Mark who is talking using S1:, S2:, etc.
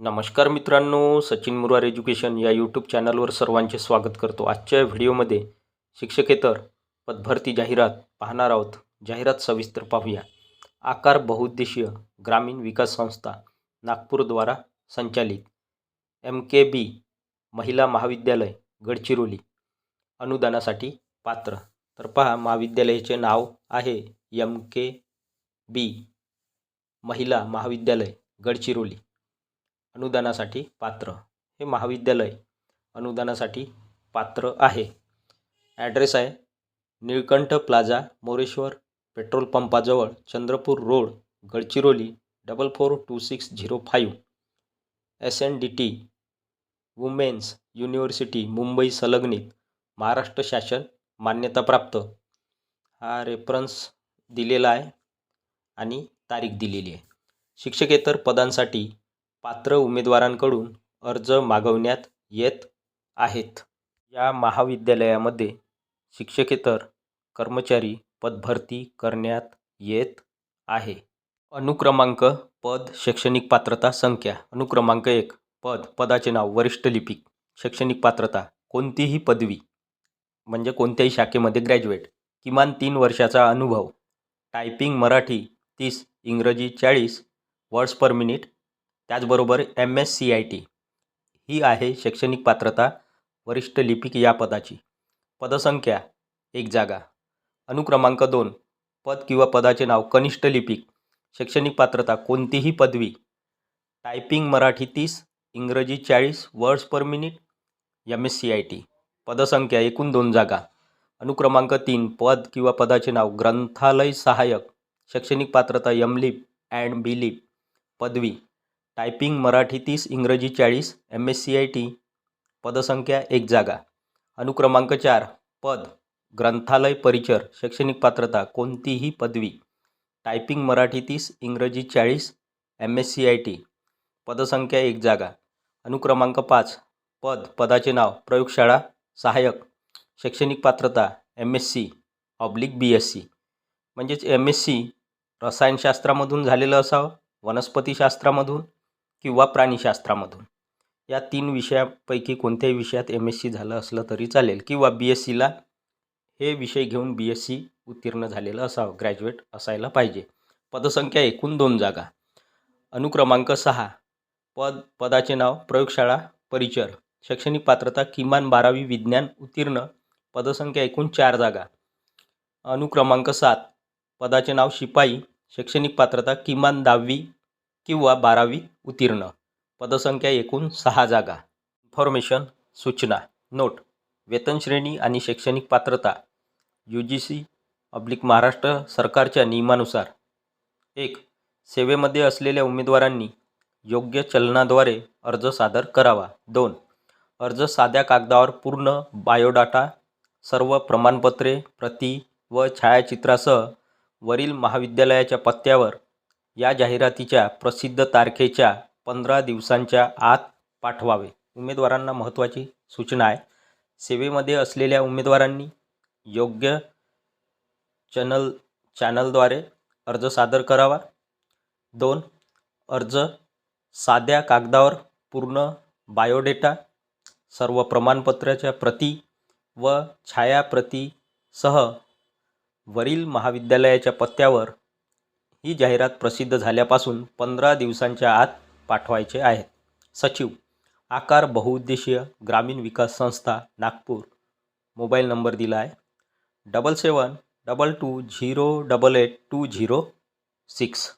S1: नमस्कार मित्रांनो सचिन मुरार एज्युकेशन या यूट्यूब चॅनलवर सर्वांचे स्वागत करतो. आजच्या व्हिडिओमध्ये शिक्षकेतर पदभरती जाहिरात पाहणार आहोत. जाहिरात सविस्तर पाहूया. आकार बहुउद्देशीय ग्रामीण विकास संस्था नागपूरद्वारा संचालित. एम के बी महिला महाविद्यालय गडचिरोली. अनुदानासाठी पात्र. तर पहा महाविद्यालयाचे नाव आहे एम के बी महिला महाविद्यालय गडचिरोली. अनुदानासाठी पात्र. हे महाविद्यालय अनुदानासाठी पात्र आहे. ॲड्रेस आहे Nilkanth plaza Moreshwar petrol पंपाजवळ Chandrapur road Gadchiroli double four two six zero five S N D T women's university Mumbai संलग्नित महाराष्ट्र शासन मान्यताप्राप्त. हा रेफरन्स दिलेला आहे आणि तारीख दिलेली आहे. शिक्षकेतर पदांसाठी पात्र उमेदवारांकडून अर्ज मागवण्यात येत आहेत. या महाविद्यालयामध्ये शिक्षकेतर कर्मचारी पदभरती करण्यात येत आहे. अनुक्रमांक पद शैक्षणिक पात्रता संख्या. अनुक्रमांक एक पद पदाचे नाव वरिष्ठ लिपिक शैक्षणिक पात्रता कोणतीही पदवी म्हणजे कोणत्याही शाखेमध्ये ग्रॅज्युएट किमान तीन वर्षाचा अनुभव. टायपिंग मराठी तीस इंग्रजी चाळीस वर्ड्स पर मिनिट त्याचबरोबर M S C I T ही आहे शैक्षणिक पात्रता वरिष्ठ लिपिक या पदाची. पदसंख्या एक जागा. अनुक्रमांक दोन पद किंवा पदाचे नाव कनिष्ठ लिपिक. शैक्षणिक पात्रता कोणतीही पदवी. टायपिंग मराठी तीस इंग्रजी चाळीस words per minute M S C I T पदसंख्या एकूण दोन जागा. अनुक्रमांक तीन पद किंवा पदाचे नाव ग्रंथालय सहाय्यक. शैक्षणिक पात्रता M lib and B lib पदवी टायपिंग मराठी तीस इंग्रजी चाळीस M S C I T पदसंख्या एक जागा. अनुक्रमांक चार पद ग्रंथालय परिचर शैक्षणिक पात्रता कोणतीही पदवी. टायपिंग मराठी तीस इंग्रजी चाळीस M S C I T पदसंख्या एक जागा. अनुक्रमांक पाच पद पदाचे नाव प्रयोगशाळा सहाय्यक शैक्षणिक पात्रता M S C oblique B S C म्हणजेच एम एस सी रसायनशास्त्रामधून झालेलं असावं वनस्पतीशास्त्रामधून किंवा प्राणीशास्त्रामधून. या तीन विषयापैकी कोणत्याही विषयात एम एस सी झालं असलं तरी चालेल किंवा बी एस सीला हे विषय घेऊन बी एस सी उत्तीर्ण झालेलं असावं ग्रॅज्युएट असायला पाहिजे. पदसंख्या एकूण दोन जागा. अनुक्रमांक सहा. पद पदाचे नाव प्रयोगशाळा परिचर. शैक्षणिक पात्रता किमान बारावी विज्ञान उत्तीर्ण. पदसंख्या एकूण चार जागा. अनुक्रमांक सात. पदाचे नाव शिपाई. शैक्षणिक पात्रता किमान दहावी किंवा बारावी उत्तीर्ण. पदसंख्या एकूण सहा जागा. इन्फॉर्मेशन सूचना नोट वेतन श्रेणी आणि शैक्षणिक पात्रता. U G C oblique Maharashtra सरकारच्या नियमानुसार. एक सेवेमध्ये असलेल्या उमेदवारांनी योग्य चलनाद्वारे अर्ज सादर करावा. दोन अर्ज साध्या कागदावर पूर्ण बायोडाटा सर्व प्रमाणपत्रे प्रती व छायाचित्रासह वरील महाविद्यालयाच्या पत्त्यावर या जाहिरातीच्या प्रसिद्ध तारखेच्या पंधरा दिवसांच्या आत पाठवावे. उमेदवारांना महत्त्वाची सूचना आहे. सेवेमध्ये असलेल्या उमेदवारांनी योग्य चॅनल चॅनलद्वारे अर्ज सादर करावा. दोन अर्ज साध्या कागदावर पूर्ण बायोडेटा सर्व प्रमाणपत्राच्या प्रती व छायाप्रतीसह वरील महाविद्यालयाच्या पत्त्यावर ही जाहिरात प्रसिद्ध झाल्यापासून पंधरा दिवसांच्या आत पाठवायचे आहेत. सचिव आकार बहुउद्देशीय ग्रामीण विकास संस्था नागपूर. मोबाईल नंबर दिला आहे double seven double two zero double eight two zero six.